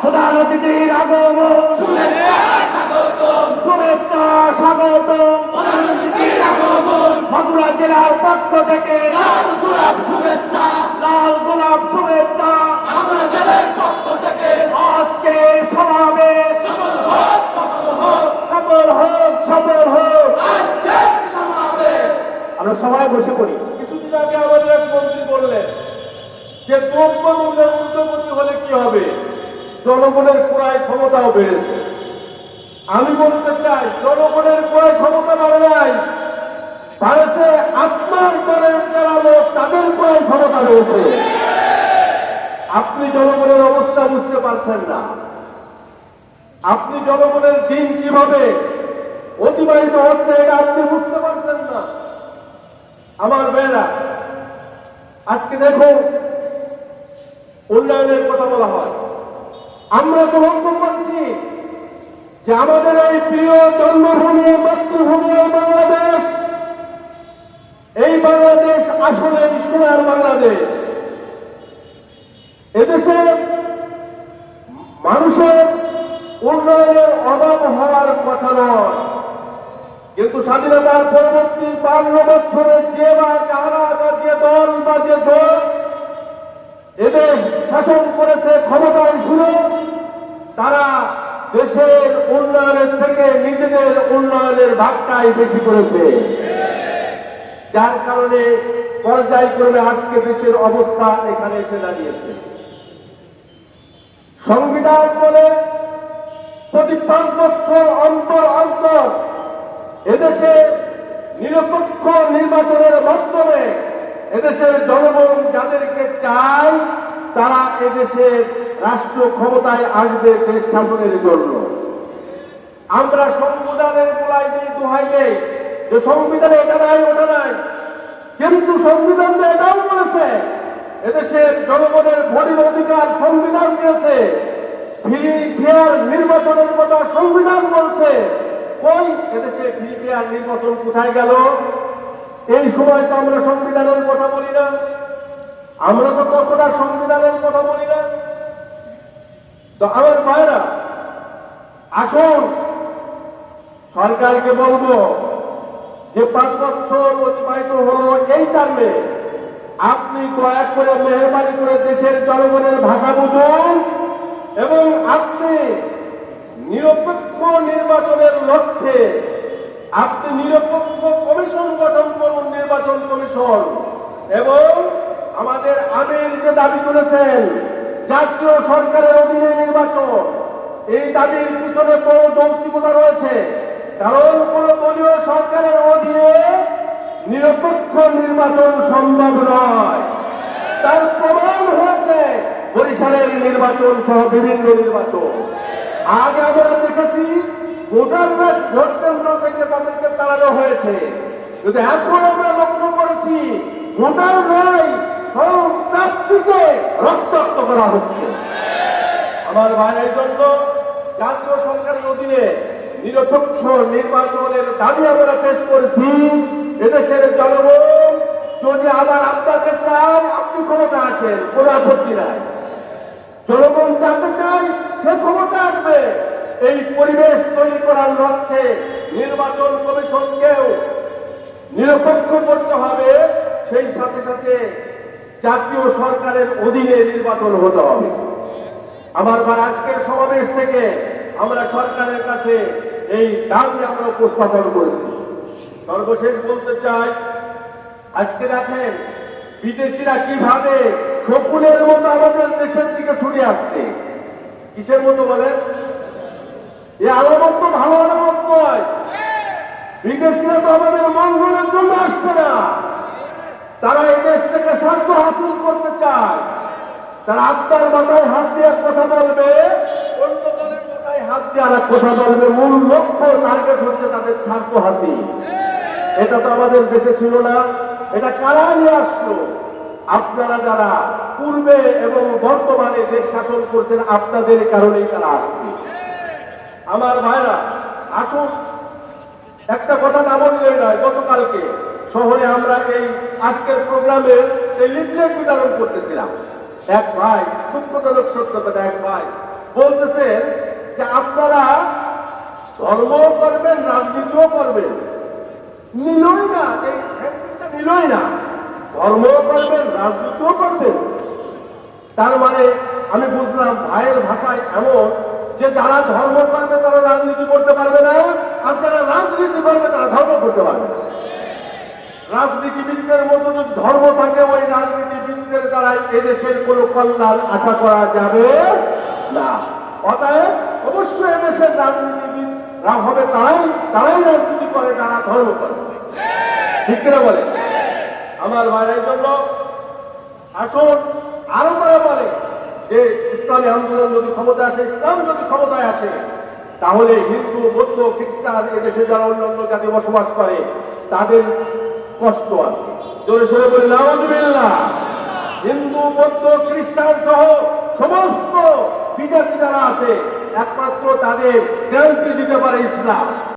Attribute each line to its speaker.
Speaker 1: প্রধান অতিথির আগমন শুভেচ্ছা স্বাগত মথুরা জেলার পক্ষ থেকে
Speaker 2: যে দ্রব্য মূল্যের ঊর্ধ্বগতি হলে কি হবে? জনগণের ক্রয় ক্ষমতাও বেড়েছে। আমি বলতে চাই, জনগণের ক্রয় ক্ষমতা বাড়ে নাই। বাড়েছে আপনার দলের যারা লোক, তাদের ক্রয় ক্ষমতা রয়েছে। আপনি জনগণের অবস্থা বুঝতে পারছেন না। আপনি জনগণের দিন কীভাবে অতিবাহিত হচ্ছে, এটা আপনি বুঝতে পারছেন না। আমার মেয়েরা, আজকে দেখো উন্নয়নের কথা বলা হয়। আমরা তো লক্ষ্য করছি যে আমাদের এই প্রিয় জন্মভূমি, মাতৃভূমি বাংলাদেশ, এই বাংলাদেশ আসলে সোনার বাংলাদেশ। এদেশে মানুষের উন্নয়নের অভাব হওয়ার কথা নয়। কিন্তু স্বাধীনতার পরবর্তী বান্ন বছরে যে বা যারা বা যে দল বা যে এদেশ শাসন করেছে ক্ষমতায় ছিল। তারা দেশের উন্নয়নের থেকে নিজেদের উন্নয়নের ভাগটাই বেশি করেছে। যার কারণে পর্যায়ক্রমে আজকে দেশের অবস্থা এখানে এসে দাঁড়িয়েছে। সংবিধান বলে প্রতি পাঁচ বছর অন্তর অন্তর এদেশে নিরপেক্ষ নির্বাচনের মাধ্যমে এদেশের জনগণ যাদেরকে চায়, তারা এদেশের রাষ্ট্র ক্ষমতায় আসবে দেশ শাসনের জন্য। আমরা সংবিধানের গোলাই দিয়ে দোহাই নেই, যে সংবিধানে এটা নাই, ওটা নাই, কিন্তু সংবিধান এটাও বলেছে, এদেশের জনগণের ভোটের অধিকার সংবিধান দিয়েছে ফেয়ার নির্বাচনের কথা সংবিধান বলছে। কই এদেশে ফ্রি, ফেয়ার নির্বাচন কোথায় গেল? এই সময় তো আমরা সংবিধানের কথা বলি না। আমরা তো কতটা সংবিধানের কথা বলি না। তো আমার ভাইরা, আসুন, সরকারকে বলব যে পাঁচ বছর অতিবাহিত হলো এই টার্মে। আপনি দয়া করে মেহরবানি করে দেশের জনগণের ভাষা বুঝুন এবং আপনি নিরপেক্ষ নির্বাচনের লক্ষ্যে আপনি নিরপেক্ষ কমিশন গঠন করুন, নির্বাচন কমিশন। এবং আমাদের আমির যে দাবি করেছেন জাতীয় সরকারের অধীনে নির্বাচন, এই দাবির পিছনে কোনো যৌক্তিকতা রয়েছে। কারণ কোন দলীয় সরকারের অধীনে নিরপেক্ষ নির্বাচন সম্ভব নয়। তার প্রমাণ হয়েছে বরিশালের নির্বাচন সহ বিভিন্ন নির্বাচন। আগে আমরা দেখেছি ভোটাররা ভোট কেন্দ্র থেকে তাদেরকে তাড়ানো হয়েছে। কিন্তু এখন আমরা লক্ষ্য করেছি ভোটার নয় সব প্রার্থীকে রক্তাক্ত করা হচ্ছে। আমার ভাইয়ের জন্য জাতীয় সরকারের অধীনে নিরপেক্ষ নির্বাচনের দাবি আমরা পেশ করেছি। এদেশের জনগণ, যদি আবার আপনাকে চান, আপনি ক্ষমতা আসেন, কোনো আপত্তি নাই। জনগণ যাতে চাই সে ক্ষমতা আসবে। এই পরিবেশ তৈরি করার লক্ষ্যে নির্বাচন কমিশনকেও নিরপেক্ষ করতে হবে, সেই সাথে সাথে জাতীয় সরকারের অধীনে নির্বাচন হতে হবে। আমার আজকের সমাবেশ থেকে আমরা সরকারের কাছে এই দাবি আমরা উপস্থাপন করেছি। সর্বশেষ বলতে চাই, আজকে দেখেন বিদেশিরা কীভাবে শকুনের মতো আমাদের দেশের দিকে ছুটে আসছে। কিসের মতো বলেন? এ আলামত তো ভালো আলামত নয়। বিদেশিরা তো আমাদের মঙ্গলের জন্য আসছে না। তারা এই দেশ থেকে স্বার্থ হাসিল করতে চায়। তারা আপনার মাথায় হাত দিয়ে কথা বলবে অন্য দলের মাথায় হাত দিয়ে আর কথা বলবে, মূল লক্ষ্য টার্গেট হচ্ছে তাদের স্বার্থ হাসিল। এটা তো আমাদের দেশে ছিল না। এটা কারা নিয়ে আসলো? আপনারা যারা পূর্বে এবং বর্তমানে দেশ শাসন করছেন, আপনাদের কারণেই তারা আসছে। আমার ভাইরা, আসুন। একটা কথা না বললেই নয়, গতকালকে শহরে আমরা এই আজকের প্রোগ্রামে এই লিফলেট বিতরণ করতেছিলাম। এক ভাই, দুঃখজনক সত্য কথা, এক ভাই বলতেছে যে আপনারা ধর্ম করবেন, রাজনীতিও করবেন। নিলই না, এই নিলই না। ধর্ম করবেন, রাজনীতিও করবেন। তার মানে আমি বুঝলাম ভাইয়ের ভাষায় এমন যে যারা ধর্ম করবে তারা রাজনীতি করতে পারবে না, আর যারা রাজনীতি করবে তারা ধর্ম করতে পারবে রাজনীতিবিদদের মতো যদি ধর্ম থাকে, ওই রাজনীতিবিদদের দ্বারা এদেশের কোনো কল্যাণ আশা করা যাবে না। অতএব অবশ্যই এদেশের রাজনীতিবিদ হবে, তারাই তারাই রাজনীতি করে যারা ধর্ম করে। ঠিক কিনা বলে? আমার ভাইয়ের জন্য আসুন, আরও তারা বলে। যে ইসলামী আন্দোলন যদি ক্ষমতায় আসে, ইসলাম যদি ক্ষমতায় আসে, তাহলে হিন্দু, বৌদ্ধ, খ্রিস্টান এদেশে যারা অন্যান্য জাতি বসবাস করে, তাদের কষ্ট আছে। জোরে সরে হিন্দু, বৌদ্ধ, খ্রিস্টান সহ সমস্ত বিজাতি যারা আছে, একমাত্র তাদের গ্যারান্টি দিতে পারে ইসলাম।